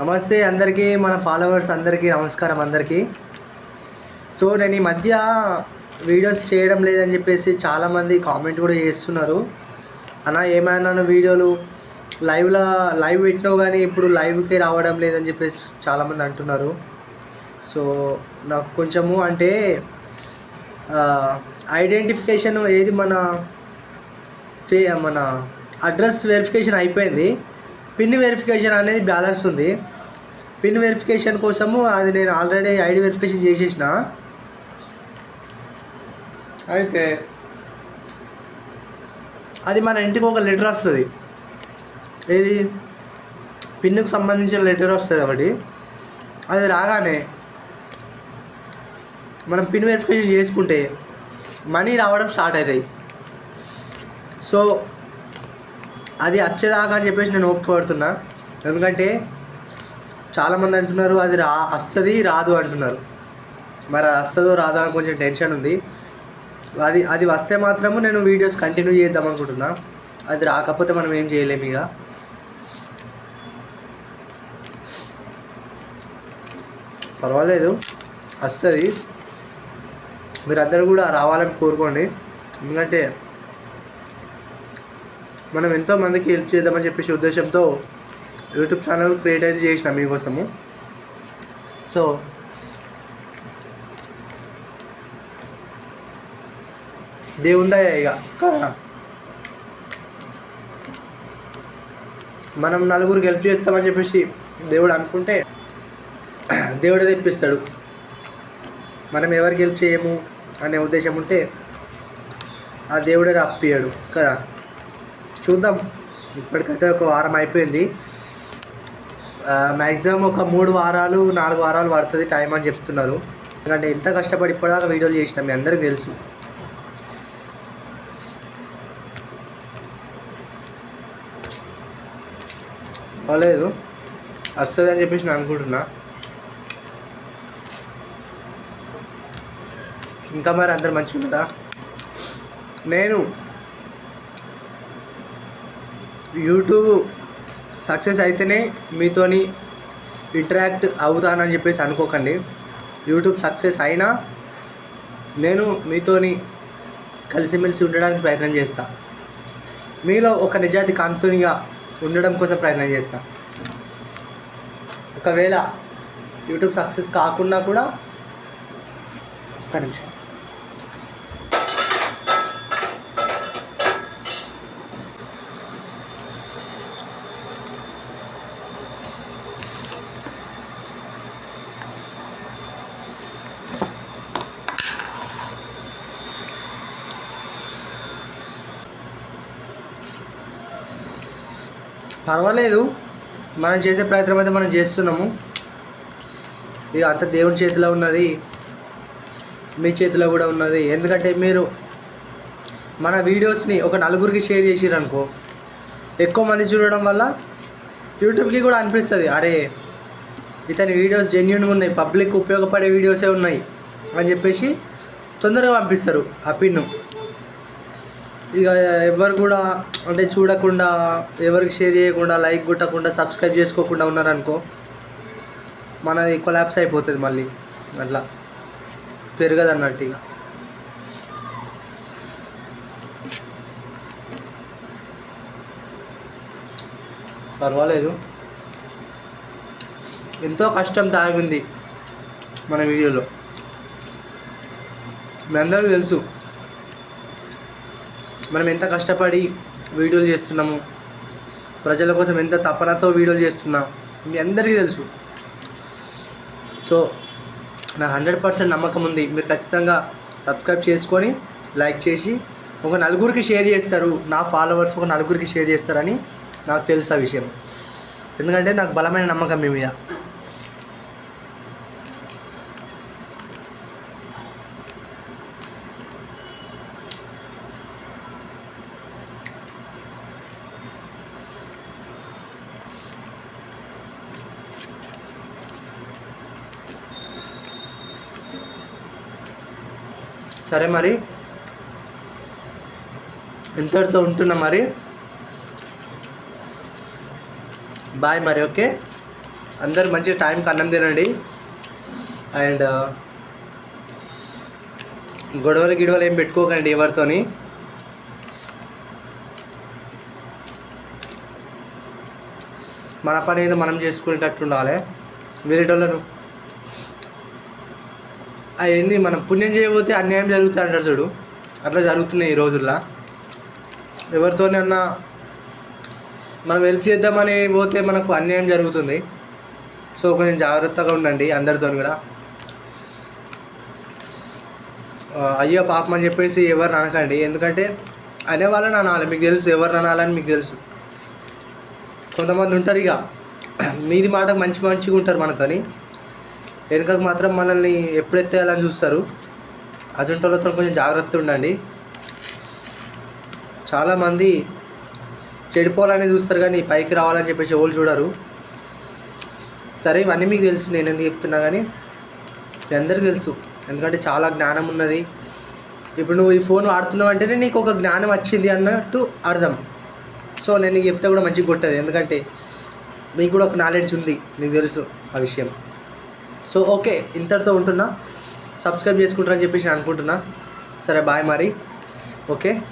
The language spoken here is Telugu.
నమస్తే అందరికీ మన ఫాలోవర్స్ అందరికీ నమస్కారం అందరికీ. సో నేను ఈ మధ్య వీడియోస్ చేయడం లేదని చెప్పేసి చాలామంది కామెంట్ కూడా చేస్తున్నారు. అన్న ఏమైనా వీడియోలు లైవ్లో లైవ్ పెట్టినావు కానీ ఇప్పుడు లైవ్కి రావడం లేదని చెప్పేసి చాలామంది అంటున్నారు. సో నాకు కొంచెము అంటే ఐడెంటిఫికేషన్ ఏది మన ఫే మన అడ్రస్ వెరిఫికేషన్ అయిపోయింది. పిన్ వెరిఫికేషన్ అనేది బ్యాలెన్స్ ఉంది. పిన్ వెరిఫికేషన్ కోసము అది నేను ఆల్రెడీ ఐడి వెరిఫికేషన్ చేసేసిన. అయితే అది మన ఇంటికి ఒక లెటర్ వస్తుంది. ఏది? పిన్నుకు సంబంధించిన లెటర్ వస్తుంది ఒకటి. అది రాగానే మనం పిన్ వెరిఫికేషన్ చేసుకుంటే మనీ రావడం స్టార్ట్ అవుతాయి. సో అది వచ్చేదాకా అని చెప్పేసి నేను ఓపిక పడుతున్నా ఎందుకంటే చాలామంది అంటున్నారు అది రా వస్తుంది రాదు అంటున్నారు. మరి వస్తుందో రాదో అని కొంచెం టెన్షన్ ఉంది. అది అది వస్తే మాత్రము నేను వీడియోస్ కంటిన్యూ చేద్దాం అనుకుంటున్నా. అది రాకపోతే మనం ఏం చేయలేము ఇక. పర్వాలేదు వస్తుంది. మీరందరూ కూడా రావాలని కోరుకోండి. ఎందుకంటే మనం ఎంతో మందికి హెల్ప్ చేద్దామని చెప్పేసి ఉద్దేశంతో యూట్యూబ్ ఛానల్ క్రియేట్ అయితే చేసిన మీకోసము. సో దేవుందా ఇక కదా మనం నలుగురికి హెల్ప్ చేస్తామని చెప్పేసి దేవుడు అనుకుంటే దేవుడే తెప్పిస్తాడు. మనం ఎవరికి హెల్ప్ చేయము అనే ఉద్దేశం ఉంటే ఆ దేవుడే రప్పియాడు కదా. చూద్దాం. ఇప్పటికైతే ఒక వారం అయిపోయింది. మ్యాక్సిమం ఒక మూడు వారాలు నాలుగు వారాలు పడుతుంది టైం అని చెప్తున్నారు. ఎందుకంటే ఎంత కష్టపడి ఇప్పటిదాకా వీడియోలు చేసినాం మీ అందరికీ తెలుసు. అవ్వలేదు వస్తుంది అని చెప్పేసి నేను అనుకుంటున్నా. ఇంకా మరి అందరు మంచిగా ఉన్నారా నేను యూట్యూబ్ సక్సెస్ అయితేనే మీతోని ఇంటరాక్ట్ అవుతానని చెప్పేసి అనుకోకండి. యూట్యూబ్ సక్సెస్ అయినా నేను మీతోని కలిసిమెలిసి ఉండడానికి ప్రయత్నం చేస్తా. మీలో ఒక నిజాయితీ కాంతునిగా ఉండడం కోసం ప్రయత్నం చేస్తా. ఒకవేళ యూట్యూబ్ సక్సెస్ కాకుండా కూడా ఒక నిమిషం. పర్వాలేదు. మనం చేసే ప్రయత్నం అయితే మనం చేస్తున్నాము. ఇక అంత దేవుని చేతిలో ఉన్నది మీ చేతిలో కూడా ఉన్నది. ఎందుకంటే మీరు మన వీడియోస్ని ఒక నలుగురికి షేర్ చేసిరనుకో ఎక్కువ మంది చూడడం వల్ల యూట్యూబ్కి కూడా అనిపిస్తుంది. అరే ఇతని వీడియోస్ జెన్యున్గా ఉన్నాయి పబ్లిక్ ఉపయోగపడే వీడియోసే ఉన్నాయి అని చెప్పేసి తొందరగా పంపిస్తారు ఆ పిన్ను. ఇక ఎవరు కూడా అంటే చూడకుండా ఎవరికి షేర్ చేయకుండా లైక్ కొట్టకుండా సబ్స్క్రైబ్ చేసుకోకుండా ఉన్నారనుకో మనది కొలాప్స్ అయిపోతుంది మళ్ళీ. అట్లా పెరగదు అన్నట్టు ఇక. పర్వాలేదు. ఎంతో కష్టం తాగింది మన వీడియోలో. మీ అందరికీ తెలుసు. మనం ఎంత కష్టపడి వీడియోలు చేస్తున్నాము? ప్రజల కోసం ఎంత తపనతో వీడియోలు చేస్తున్నాం? మీ అందరికీ తెలుసు. సో నా హండ్రెడ్ పర్సెంట్ నమ్మకం ఉంది. మీరు ఖచ్చితంగా సబ్స్క్రైబ్ చేసుకొని లైక్ చేసి ఒక నలుగురికి షేర్ చేస్తారు. నా ఫాలోవర్స్ ఒక నలుగురికి షేర్ చేస్తారని నాకు తెలుసు ఆ విషయం. ఎందుకంటే నాకు బలమైన నమ్మకం మీ మీద. సరే మరి. ఇంతటితో ఉంటున్నా మరి? బాయ్ మరి ఓకే అందరు మంచిగా టైంకి అన్నం తినండి. అండ్ uh, గొడవలు గిడవలు ఏం పెట్టుకోకండి ఎవరితోని. మన పని ఏదో మనం చేసుకునేటట్టు ఉండాలి. వేరేటోళ్ళను అదేంది మనం పుణ్యం చేయబోతే అన్యాయం జరుగుతుంది అంటారు చూడు. అట్లా జరుగుతున్నాయి ఈ రోజుల్లో. ఎవరితోనన్నా మనం హెల్ప్ చేద్దామని పోతే మనకు అన్యాయం జరుగుతుంది. సో కొంచెం జాగ్రత్తగా ఉండండి అందరితో కూడా. అయ్యో పాపం అని చెప్పేసి ఎవరు అనకండి. ఎందుకంటే అనేవాళ్ళని అనాలి. మీకు తెలుసు ఎవరు అనాలని మీకు తెలుసు. కొంతమంది ఉంటారు ఇక. మీది మాట మంచి మంచిగా ఉంటారు మనకని. వెనుకకు మాత్రం మనల్ని ఎప్పుడెత్తేయాలని చూస్తారు. అజంటి వాళ్ళతో కొంచెం జాగ్రత్త ఉండండి. చాలామంది చెడిపోవాలని చూస్తారు కానీ పైకి రావాలని చెప్పేసి ఎవరు చూడరు. సరే ఇవన్నీ మీకు తెలుసు. నేను ఎందుకు చెప్తున్నా కానీ మీ అందరికీ తెలుసు. ఎందుకంటే చాలా జ్ఞానం ఉన్నది. ఇప్పుడు నువ్వు ఈ ఫోన్ వాడుతున్నావు అంటేనే నీకు ఒక జ్ఞానం వచ్చింది అన్నట్టు అర్థం. సో నేను నీకు చెప్తే కూడా మంచిగా కొట్టదు. ఎందుకంటే నీకు కూడా ఒక నాలెడ్జ్ ఉంది. నీకు తెలుసు ఆ విషయం. సో ఓకే ఇంతటితో ఉంటున్నా. సబ్స్క్రైబ్ చేసుకుంటారని చెప్పేసి నేను అనుకుంటున్నా. సరే బాయ్ మరి. ఓకే?